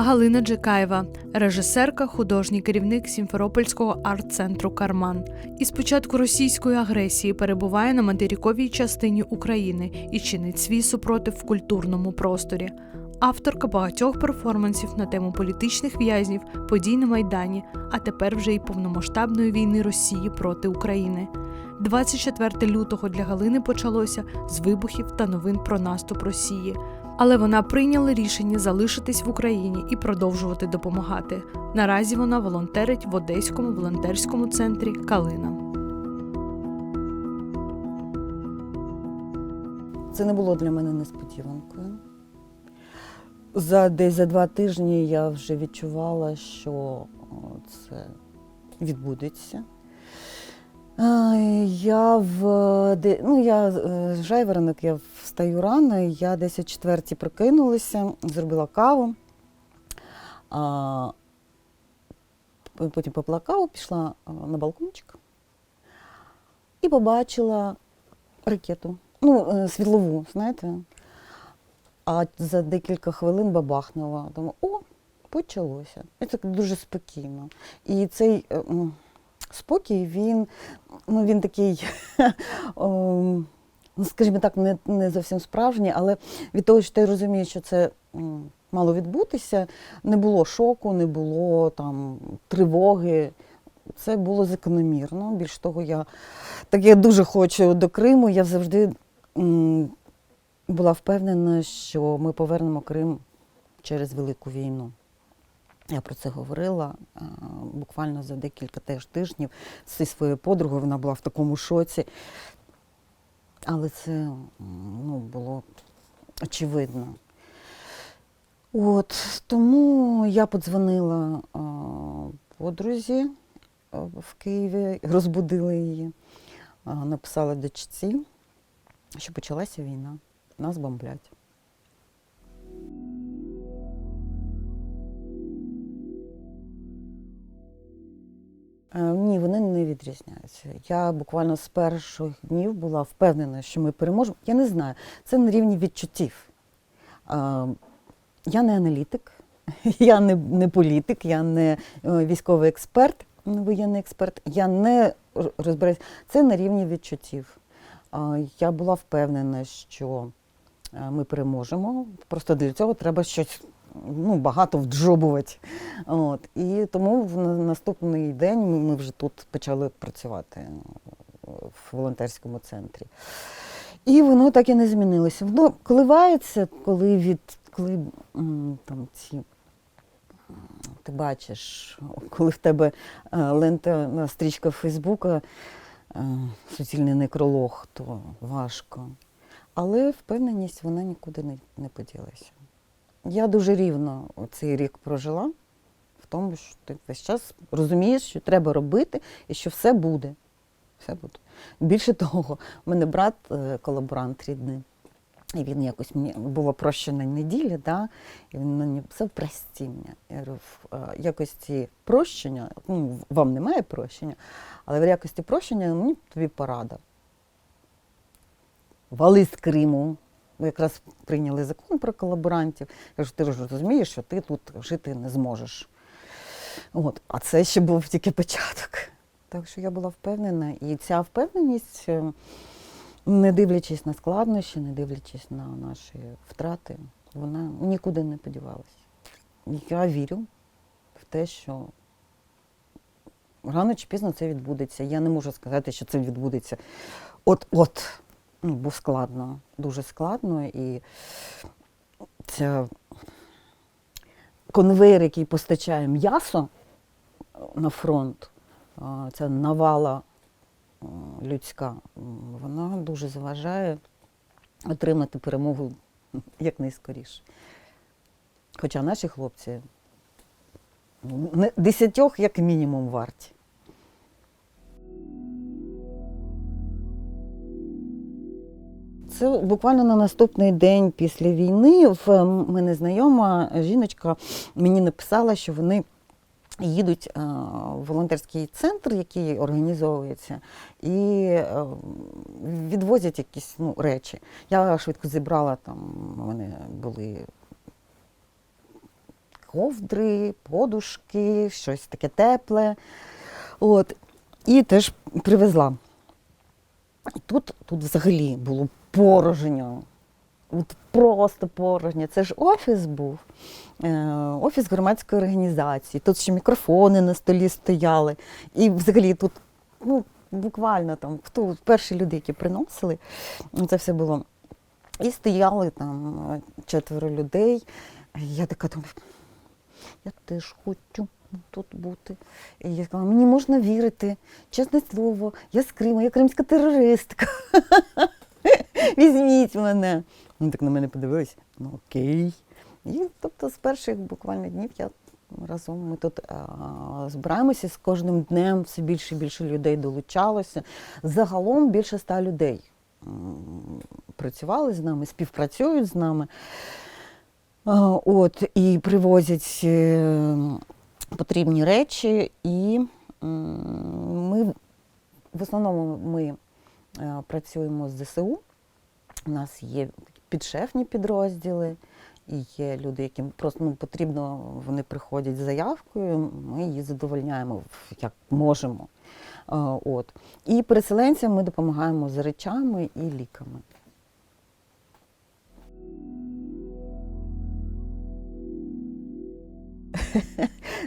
Галина Джекаєва, режисерка, художній керівник Сімферопольського арт-центру Карман. Із початку російської агресії перебуває на материковій частині України і чинить свій супротив в культурному просторі. Авторка багатьох перформансів на тему політичних в'язнів, подій на Майдані, а тепер вже й повномасштабної війни Росії проти України. 24 лютого для Галини почалося з вибухів та новин про наступ Росії. Але вона прийняла рішення залишитись в Україні і продовжувати допомагати. Наразі вона волонтерить в Одеському волонтерському центрі Калина. Це не було для мене несподіванкою. За десь за два тижні я вже відчувала, що це відбудеться. Я в ну, я е, жайворонок, я встаю рано, я десь о четвертій прокинулася, зробила каву. А, потім попила каву, пішла на балкончик і побачила ракету. Ну, е, світлову, знаєте. А за декілька хвилин бабахнула. Думаю, о, почалося. І так дуже спокійно. І цей е, спокій, він, ну, він такий, ем, ну, скажімо так, не, не зовсім справжній, але від того, що ти розумієш, що це мало відбутися, не було шоку, не було там тривоги. Це було закономірно. Більш того, я так я дуже хочу до Криму. Я завжди м, була впевнена, що ми повернемо Крим через Велику війну. Я про це говорила а, буквально за декілька теж тижнів зі своєю подругою. Вона була в такому шоці. Але це ну, було очевидно. От, тому я подзвонила а, подрузі а, в Києві, розбудила її, а, написала дочці, що почалася війна. Нас бомблять. Ні, вони не відрізняються. Я буквально з перших днів була впевнена, що ми переможемо. Я не знаю, це на рівні відчуттів. Е, Я не аналітик, я не, не політик, я не е, військовий експерт, не воєнний експерт. Я не розбираюся. Це на рівні відчуттів. Я була впевнена, що е, ми переможемо. Просто для цього треба щось ну, багато вджобувати. От. І тому в наступний день ми- вже тут почали працювати е, в волонтерському центрі. І воно так і не змінилося. Воно коливається, коли від коли там ці. Ти бачиш, коли в тебе е, лента на стрічка Фейсбука, е, суцільний некролог, то важко. Але впевненість вона нікуди не поділася. Я дуже рівно цей рік прожила в тому, що ти весь час розумієш, що треба робити і що все буде. Все буде. Більше того, у мене брат е, колаборант рідний. І він якось мені була прощена неділя, да? і він мені писав простіння. Я говорю, в е, якості прощення, ну, вам немає прощення, але в якості прощення мені тобі порада. Вали з Криму. Ми якраз прийняли закон про колаборантів. Я кажу, ти ж розумієш, що ти тут жити не зможеш. От. А це ще був тільки початок. Так що я була впевнена, і ця впевненість, е, не дивлячись на складнощі, не дивлячись на наші втрати, вона нікуди не подівалася. Я вірю в те, що рано чи пізно це відбудеться. Я не можу сказати, що це відбудеться от-от. Ну, бо складно, дуже складно. І ця конвейер, який постачає м'ясо на фронт, ця навала людська, вона дуже заважає отримати перемогу якнайскоріше. Хоча наші хлопці ну, десятьох як мінімум варті. Це буквально на наступний день після війни в мене знайома жіночка мені написала, що вони їдуть е, в волонтерський центр, який організовується, і е, відвозять якісь ну, речі. Я швидко зібрала там, у мене були ковдри, подушки, щось таке тепле. От. І теж привезла. Тут, тут взагалі було порожньо. От просто порожньо. Це ж офіс був, е, офіс громадської організації. Тут ще мікрофони на столі стояли. І взагалі тут, ну, буквально там, хто перші люди, які приносили, це все було. І стояли там е, четверо людей. Я така думаю, я теж хочу тут бути. І я сказала, мені можна вірити, чесне слово, я з Криму, я кримська терористка. Візьміть мене. Вони так на мене подивились, ну окей. І тобто з перших буквально днів я разом ми тут а, збираємося з кожним днем все більше і більше людей долучалося. Загалом більше ста людей працювали з нами, співпрацюють з нами. А, От, і привозять е, потрібні речі, і ми в основному ми працюємо з ЗСУ. У нас є підшефні підрозділи, і є люди, яким просто ну, потрібно, вони приходять з заявкою, ми її задовольняємо як можемо. Е, От. І переселенцям ми допомагаємо з речами і ліками.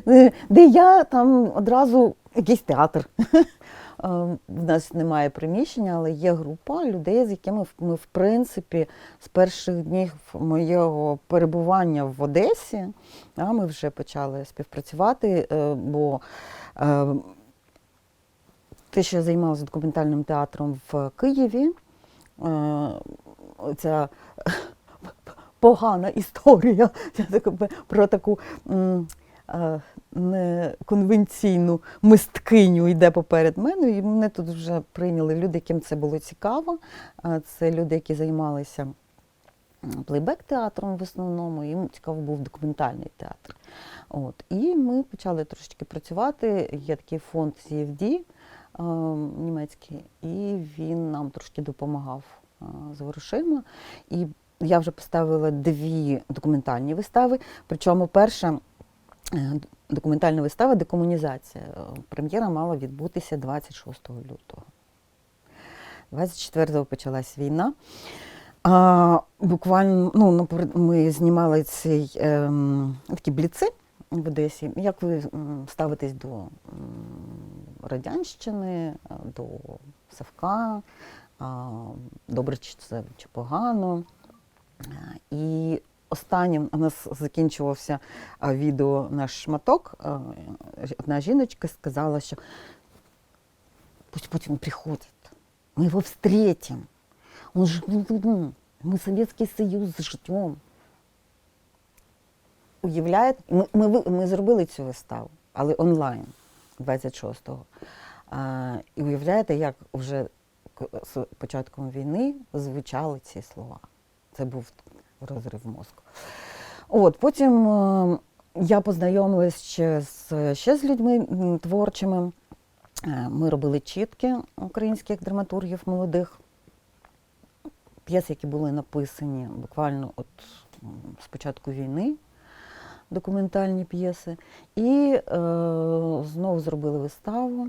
Де я там одразу якийсь театр. Е, В нас немає приміщення, але є група людей, з якими ми, в принципі, з перших днів моєго перебування в Одесі а, ми вже почали співпрацювати, е, бо е, те, що я займалася документальним театром в Києві, е, ця погана історія про таку неконвенційну мисткиню йде поперед мене, і мене тут вже прийняли люди, яким це було цікаво. Е, Це люди, які займалися плейбек-театром в основному, їм цікаво був документальний театр. От. І ми почали трошечки працювати. Є такий фонд CFD е, німецький, і він нам трошки допомагав е, з грошима. І я вже поставила дві документальні вистави. Причому перша е, документальна вистава декомунізація. Е, Прем'єра мала відбутися 26 лютого. 24-го почалась війна. А, буквально ну, ми знімали цей, ем, такі бліци в Одесі. Як ви ставитесь до Радянщини, е, до Савка, добре чи це чи погано? Е, І останнім у нас закінчувався відео наш шматок. Одна жіночка сказала, що пусть Путин приходит, мы его встретим. Он же, мы Советский Союз ждем. Уявляєте? Ми, ми, ми зробили цю виставу, але онлайн 26-го. А, і уявляєте, як вже з початком війни звучали ці слова. Це був розрив мозку. От, потім е, я познайомилась ще з, ще з людьми творчими. Е, Ми робили чітки українських драматургів молодих, п'єси, які були написані буквально от з початку війни, документальні п'єси. І е, знову зробили виставу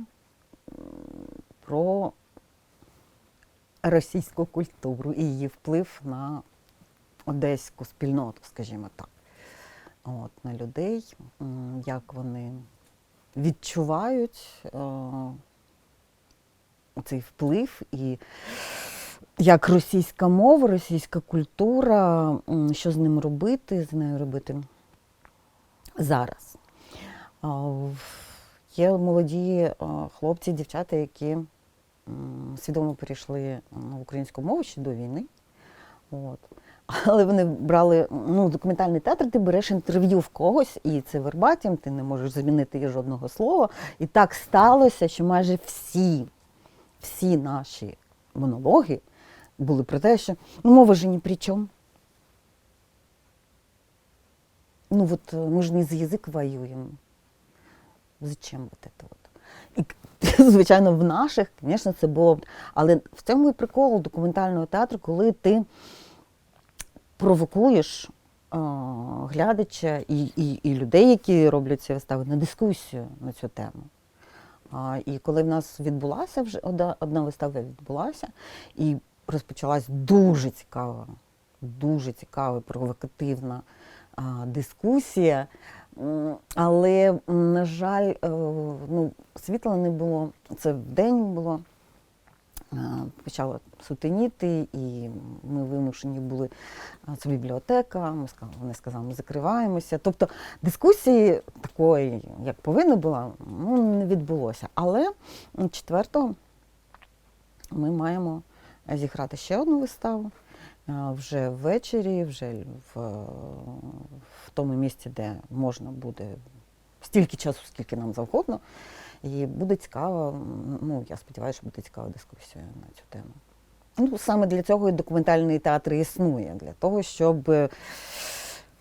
про російську культуру і її вплив на одеську спільноту, скажімо так. От, на людей, як вони відчувають е, цей вплив і як російська мова, російська культура, що з ним робити, з нею робити зараз. Є молоді е, хлопці, дівчата, які свідомо перейшли на українську мову ще до війни. От. Але вони брали ну, документальний театр, ти береш інтерв'ю в когось, і це вербатім, ти не можеш замінити її жодного слова. І так сталося, що майже всі, всі наші монологи були про те, що ну, мова же ні при чому. Ну вот э, мы же не за язик воюємо. Зачем вот это вот? І, звичайно, в наших, звісно, це було. б- Але в цьому і прикол документального театру, коли ти провокуєш глядача і, і, і людей, які роблять ці вистави, на дискусію на цю тему. А, і коли в нас відбулася вже одна, одна вистава відбулася, і розпочалась дуже цікава, дуже цікава, провокативна а, дискусія. Але, на жаль, е, ну, світла не було. Це вдень було. Е, Почало сутеніти, і ми вимушені були. а, Це бібліотека. Ми сказали, вони сказали, ми закриваємося. Тобто дискусії такої, як повинна була, ну, не відбулося. Але м, четвертого ми маємо зіграти ще одну виставу. е, Вже ввечері, вже в, в тому місці, де можна буде стільки часу, скільки нам завгодно. І буде цікаво, ну я сподіваюся, що буде цікава дискусія на цю тему. Ну, саме для цього і документальний театр існує, для того, щоб е,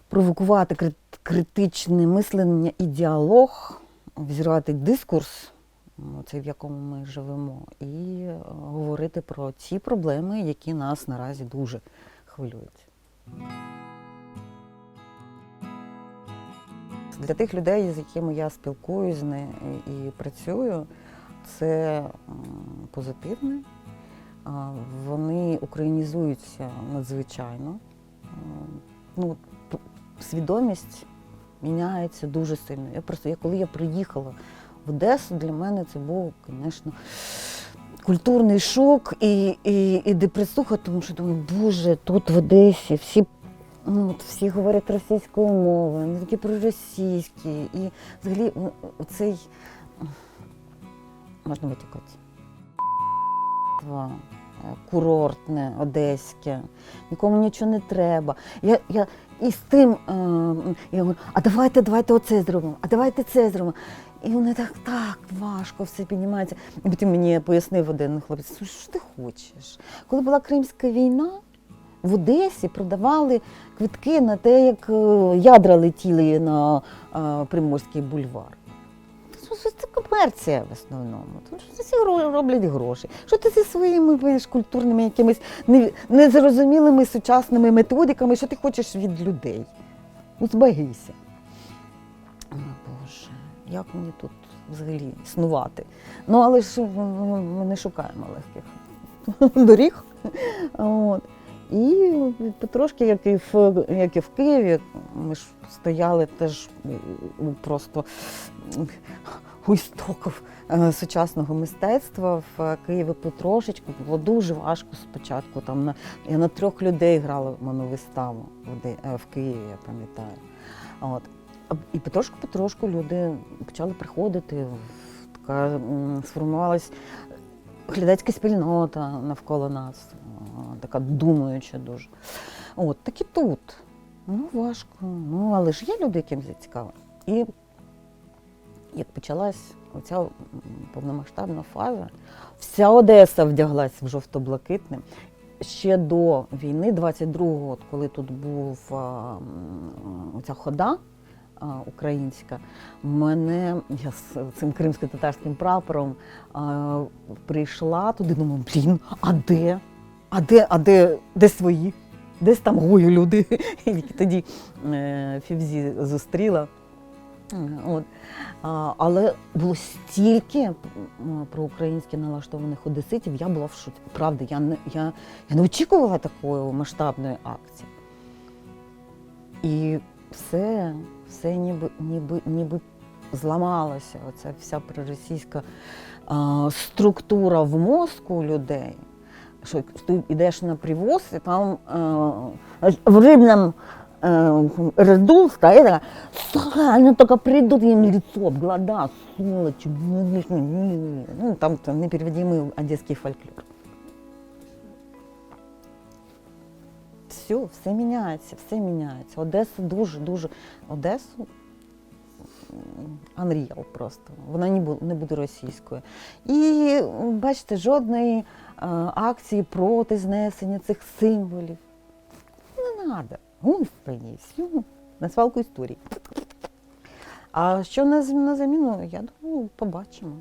провокувати критичне мислення і діалог, взірвати дискурс, м, цей, в якому ми живемо, і е, говорити про ті проблеми, які нас наразі дуже хвилюють. Для тих людей, з якими я спілкуюсь і працюю, це позитивне. Вони українізуються надзвичайно. Ну, свідомість міняється дуже сильно. Я просто, я, коли я приїхала в Одесу, для мене це був, звісно, культурний шок і, і, і депресуха, тому що думаю, боже, тут в Одесі всі Ну, от всі говорять російською мовою, вони такі проросійські. І взагалі ну, оцей можна витікати. Курортне, одеське, нікому нічого не треба. Я, я і з тим е, я говорю, а давайте, давайте оце зробимо, а давайте це зробимо. І вони так, так важко все піднімається. І потім мені пояснив один хлопець, що ти хочеш? Коли була Кримська війна, в Одесі продавали квитки на те, як е, ядра летіли на е, Приморський бульвар. Це- Це комерція в основному. Тому що всі роблять гроші. Що ти зі своїми видиш, культурними якимись незрозумілими сучасними методиками, що ти хочеш від людей? Ну, збагися. О, Боже, як мені тут взагалі існувати? Ну, але ж ми не шукаємо легких доріг. От. І потрошки, як і в, як і в Києві, ми ж стояли теж просто у істоків е, сучасного мистецтва в Києві потрошечку. Було дуже важко спочатку. Там на, я на трьох людей грала моновиставу е, в Києві, я пам'ятаю. От. І потрошку-потрошку люди почали приходити. Така сформувалась глядацька спільнота навколо нас, така думаюча дуже. От, так і тут. Ну, важко. Ну, але ж є люди, яким це. І як почалась оця повномасштабна фаза, вся Одеса вдяглась в жовто-блакитне. Ще до війни, 22-го, от коли тут був а, оця хода а, українська, мене я з цим кримсько-татарським прапором а, прийшла туди, думаю, блін, а де? А де, а де, де свої? Десь там гою люди, які тоді е, Фівзі зустріла. От. Але було стільки проукраїнськи налаштованих одеситів, я була в шоці. Правда, я не, я, я не очікувала такої масштабної акції. І все, все ніби, ніби, ніби зламалося. Оця вся проросійська структура в мозку людей. Що ти йдеш на привоз, і там е, в рибному э, ряду стоит такая, «Сука, они только придут, им лицо, глаза, сволочи. Ну, там, там непереводимый одесский фольклор. Все, все міняється, все міняється. Одеса дуже-дуже. Одесу м, unreal просто. Вона не буде, російською. І бачите, жодної е, акції проти знесення цих символів. Не треба. Господи, все. На свалку історії. А що на заміну, я думаю, побачимо.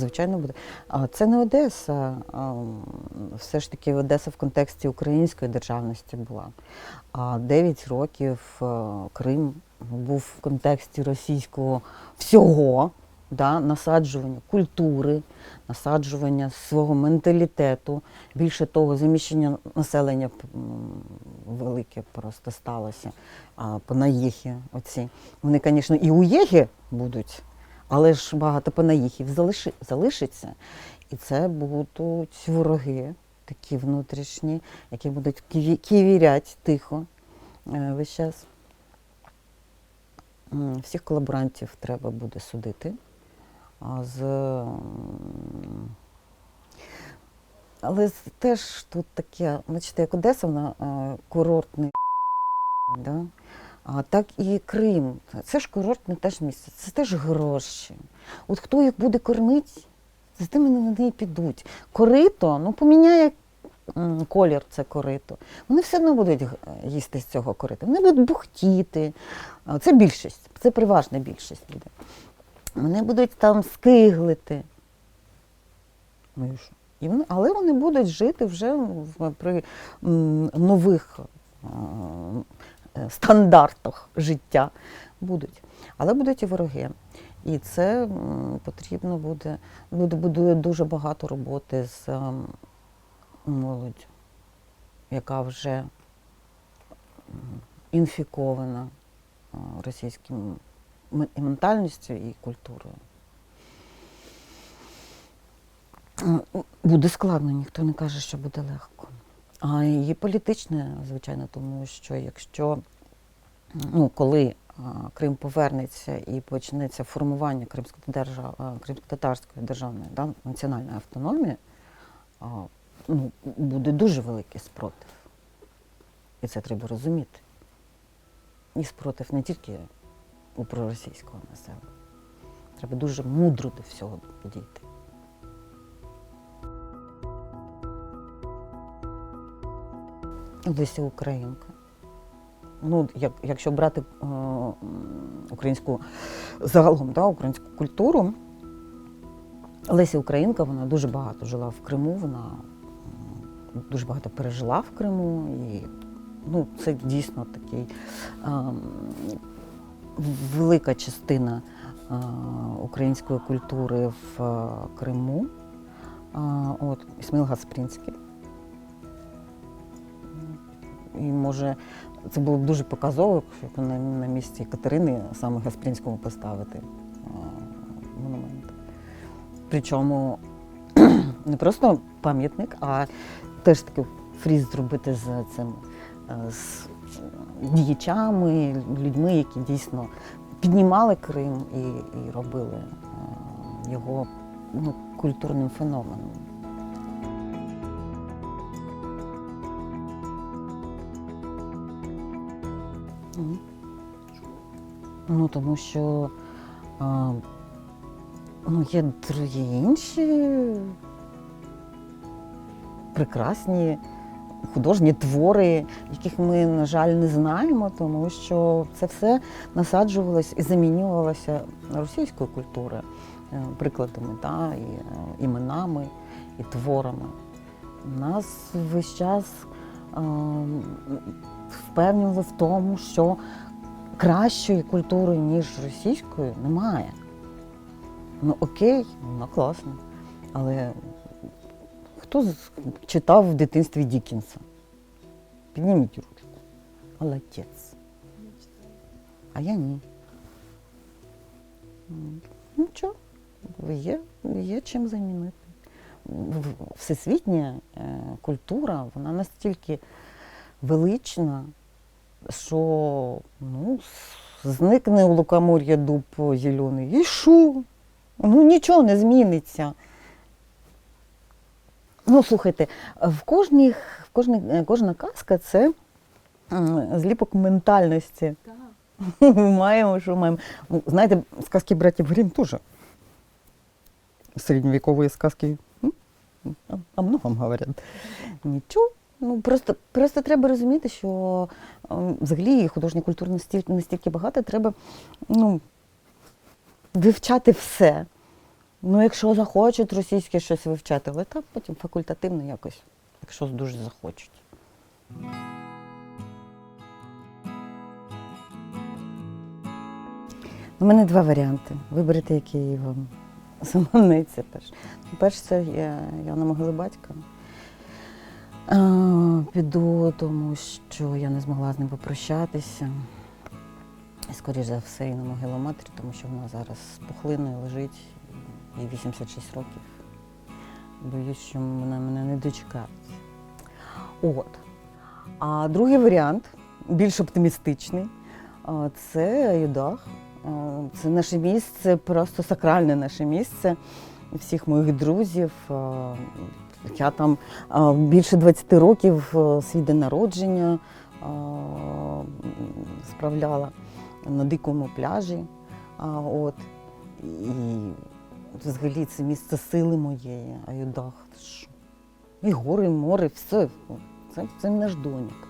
Звичайно, буде. А це не Одеса. Все ж таки Одеса в контексті української державності була. А 9 років Крим був в контексті російського всього, да, насаджування культури, насаджування свого менталітету. Більше того, заміщення населення велике просто сталося. А понаїхи оці. Вони, звісно, і у Єгі будуть, але ж багато понаїхів залиши, залишиться. І це будуть вороги такі внутрішні, які будуть ківірять тихо е, весь час. Всіх колаборантів треба буде судити. А з... Але теж тут таке, бачите, як Одеса, вона е, курортний, да? Так і Крим. Це ж курортне теж місце, це теж гроші. От хто їх буде кормити, з тими вони і підуть. Корито, ну поміняє колір це корито. Вони все одно будуть їсти з цього корита. Вони будуть бухтіти. Це більшість, це переважна більшість буде. Вони будуть там скиглити. Ну і що? І вони, але вони будуть жити вже при нових е, стандартах життя. Будуть. Але будуть і вороги. І це потрібно буде, буде, буде дуже багато роботи з ем, молоддю, яка вже інфікована м- і ментальністю і культурою. Буде складно, ніхто не каже, що буде легко. А і політичне, звичайно, тому що якщо ну, коли Крим повернеться і почнеться формування кримсько кримсько-татарської державної да, національної автономії, ну, буде дуже великий спротив. І це треба розуміти. І спротив не тільки у проросійського населення. Треба дуже мудро до всього підійти. Леся Українка. Ну, як, якщо брати е, українську загалом, да, українську культуру, Леся Українка, вона дуже багато жила в Криму, вона дуже багато пережила в Криму. І ну, це дійсно такий ем, велика частина е, української культури в е, Криму. А, от, Ісмаїл Гаспрінський. І може це було б дуже показово, якщо на, на місці Катерини саме Гаспрінському поставити а, монумент. Причому не просто пам'ятник, а теж таки фріз зробити з цим е, з діячами, людьми, які дійсно піднімали Крим і, і робили е, його ну, культурним феноменом. Ну, тому що а, ну, є другі інші прекрасні художні твори, яких ми, на жаль, не знаємо, тому що це все насаджувалось і замінювалося російською культурою, е, прикладами, та, і, е, іменами, і творами. У Нас весь час е, впевнювали в тому, що кращої культури, ніж російської, немає. Ну окей, вона класна. Але хто читав в дитинстві Дікінса? Підніміть руку. Молодець. А я ні. М, Нічого, є, є чим замінити. Всесвітня е, культура, вона настільки велична, що ну, зникне у лукомор'я дуб зелений. І що? Ну нічого не зміниться. Ну, слухайте, в кожній, в кожній, кожна казка це зліпок ментальності. маємо, що маємо. Ну, знаєте, сказки братів Грім теж. Середньовікові сказки о многом говорять. Нічого. Ну, просто, просто треба розуміти, що ем, взагалі художня культура настільки, настільки багата, треба ну, вивчати все. Ну, якщо захочуть російське щось вивчати, але так потім факультативно якось, якщо дуже захочуть. У мене два варіанти. Виберете, який вам заманеться перш. Перше, це я, я піду, тому що я не змогла з ним попрощатися. І, скоріш за все, і на могилу матері, тому що вона зараз пухлиною лежить, їй 86 років. Боюсь, що вона мене не дочекається. От. А другий варіант, більш оптимістичний, це Юдах. Це наше місце, просто сакральне наше місце всіх моїх друзів. Я там більше 20 років а, свій день народження справляла на дикому пляжі. От. І взагалі це місце сили моєї, Аюдах. І гори, і море, все. Це, це наш домик.